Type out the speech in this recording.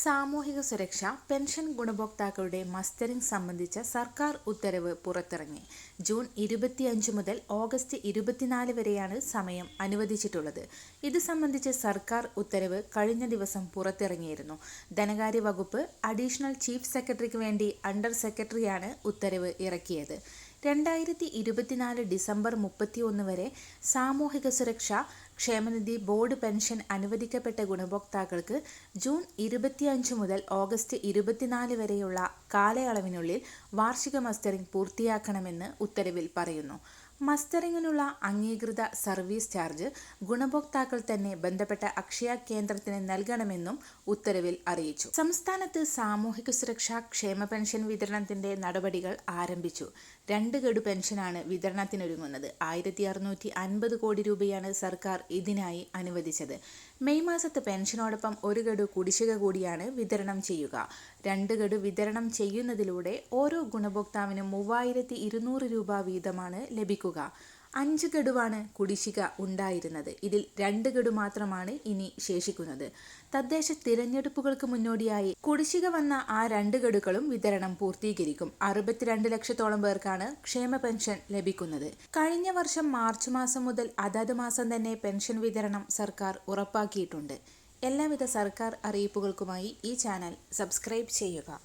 സാമൂഹിക സുരക്ഷ പെൻഷൻ ഗുണഭോക്താക്കളുടെ മസ്റ്ററിംഗ് സംബന്ധിച്ച സർക്കാർ ഉത്തരവ് പുറത്തിറങ്ങി. ജൂൺ ഇരുപത്തിയഞ്ച് മുതൽ ഓഗസ്റ്റ് ഇരുപത്തിനാല് വരെയാണ് സമയം അനുവദിച്ചിട്ടുള്ളത്. ഇത് സംബന്ധിച്ച് സർക്കാർ ഉത്തരവ് കഴിഞ്ഞ ദിവസം പുറത്തിറങ്ങിയിരുന്നു. ധനകാര്യ വകുപ്പ് അഡീഷണൽ ചീഫ് സെക്രട്ടറിക്ക് വേണ്ടി അണ്ടർ സെക്രട്ടറിയാണ് ഉത്തരവ് ഇറക്കിയത്. രണ്ടായിരത്തി ഇരുപത്തിനാല് ഡിസംബർ മുപ്പത്തിയൊന്ന് വരെ സാമൂഹിക സുരക്ഷ ക്ഷേമനിധി ബോർഡ് പെൻഷൻ അനുവദിക്കപ്പെട്ട ഗുണഭോക്താക്കൾക്ക് ജൂൺ ഇരുപത്തിയഞ്ച് മുതൽ ഓഗസ്റ്റ് ഇരുപത്തിനാല് വരെയുള്ള കാലയളവിനുള്ളിൽ വാർഷിക മസ്റ്ററിംഗ് പൂർത്തിയാക്കണമെന്ന് ഉത്തരവിൽ പറയുന്നു. മസ്റ്ററിങ്ങിനുള്ള അംഗീകൃത സർവീസ് ചാർജ് ഗുണഭോക്താക്കൾ തന്നെ ബന്ധപ്പെട്ട അക്ഷയ കേന്ദ്രത്തിന് നൽകണമെന്നും ഉത്തരവിൽ അറിയിച്ചു. സംസ്ഥാനത്ത് സാമൂഹിക സുരക്ഷാ ക്ഷേമ പെൻഷൻ വിതരണത്തിന്റെ നടപടികൾ ആരംഭിച്ചു. രണ്ട് ഗഡു പെൻഷനാണ് വിതരണത്തിനൊരുങ്ങുന്നത്. ആയിരത്തി അറുന്നൂറ്റി അൻപത് കോടി രൂപയാണ് സർക്കാർ ഇതിനായി അനുവദിച്ചത്. മെയ് മാസത്തെ പെൻഷനോടൊപ്പം ഒരു ഗഡു കുടിശ്ശിക കൂടിയാണ് വിതരണം ചെയ്യുക. രണ്ട് ഗഡു വിതരണം ചെയ്യുന്നതിലൂടെ ഓരോ ഗുണഭോക്താവിനും മൂവായിരത്തി രൂപ വീതമാണ് ലഭിക്കുക. അഞ്ച് ഗഡുവാണ് കുടിശ്ശിക ഉണ്ടായിരുന്നത്. ഇതിൽ രണ്ട് ഗഡു മാത്രമാണ് ഇനി ശേഷിക്കുന്നത്. തദ്ദേശ തിരഞ്ഞെടുപ്പുകൾക്ക് മുന്നോടിയായി കുടിശ്ശിക വന്ന ആ രണ്ട് ഗഡുക്കളും വിതരണം പൂർത്തീകരിക്കും. അറുപത്തിരണ്ട് ലക്ഷത്തോളം പേർക്കാണ് ക്ഷേമ പെൻഷൻ ലഭിക്കുന്നത്. കഴിഞ്ഞ വർഷം മാർച്ച് മാസം മുതൽ അതത് മാസം തന്നെ പെൻഷൻ വിതരണം സർക്കാർ ഉറപ്പാക്കിയിട്ടുണ്ട്. എല്ലാവിധ സർക്കാർ അറിയിപ്പുകൾക്കുമായി ഈ ചാനൽ സബ്സ്ക്രൈബ് ചെയ്യുക.